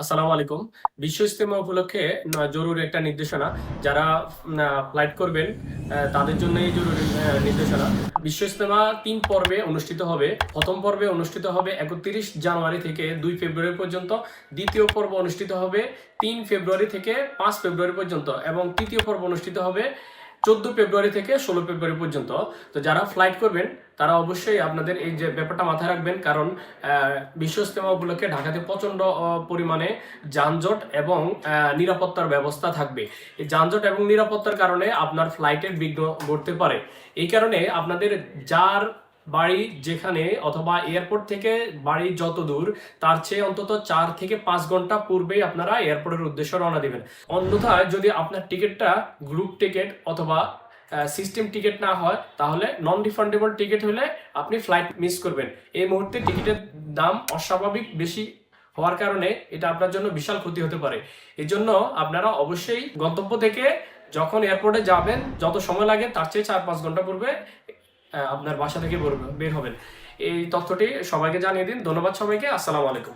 আসসালামু আলাইকুম। বিশ্ব ইস্তেমা উপলক্ষে জরুরি একটা নির্দেশনা। যারা ফ্লাইট করবেন তাদের জন্য এই জরুরি নির্দেশনা। বিশ্ব ইস্তেমা তিন পর্বে অনুষ্ঠিত হবে। প্রথম পর্বে অনুষ্ঠিত হবে একত্রিশ জানুয়ারি থেকে দুই ফেব্রুয়ারি পর্যন্ত। দ্বিতীয় পর্ব অনুষ্ঠিত হবে তিন ফেব্রুয়ারি থেকে পাঁচ ফেব্রুয়ারি পর্যন্ত। এবং তৃতীয় পর্ব অনুষ্ঠিত হবে চোদ্দ ফেব্রুয়ারি থেকে ষোলো ফেব্রুয়ারি পর্যন্ত। তো যারা ফ্লাইট করবেন, তারা অবশ্যই আপনাদের এই যে ব্যাপারটা মাথায় রাখবেন, কারণ বিশ্ব ইস্তেমা উপলক্ষে ঢাকাতে প্রচণ্ড পরিমাণে যানজট এবং নিরাপত্তার ব্যবস্থা থাকবে। এই যানজট এবং নিরাপত্তার কারণে আপনার ফ্লাইটের বিঘ্ন ঘটতে পারে। এই কারণে আপনাদের যার বাড়ি যেখানে অথবা এয়ারপোর্ট থেকে বাড়ি যত দূর, তার চেয়ে অন্তত চার থেকে পাঁচ ঘণ্টা পূর্বেই আপনারা এয়ারপোর্টের উদ্দেশ্যে রওনা দিবেন। অন্যথায় যদি আপনার টিকিটটা গ্রুপ টিকিট অথবা সিস্টেম টিকিট না হয়, তাহলে নন রিফান্ডেবল টিকিট হলে আপনি ফ্লাইট মিস করবেন। এই মুহূর্তে টিকিটের দাম অস্বাভাবিক বেশি হওয়ার কারণে এটা আপনার জন্য বিশাল ক্ষতি হতে পারে। এই জন্য আপনারা অবশ্যই গন্তব্য থেকে যখন এয়ারপোর্টে যাবেন, যত সময় লাগে, তার চেয়ে চার পাঁচ ঘণ্টা পূর্বে আপনার বাসা থেকে বের- হবেন। এই তথ্যটি সবাইকে জানিয়ে দিন। ধন্যবাদ সবাইকে। আসসালামু আলাইকুম।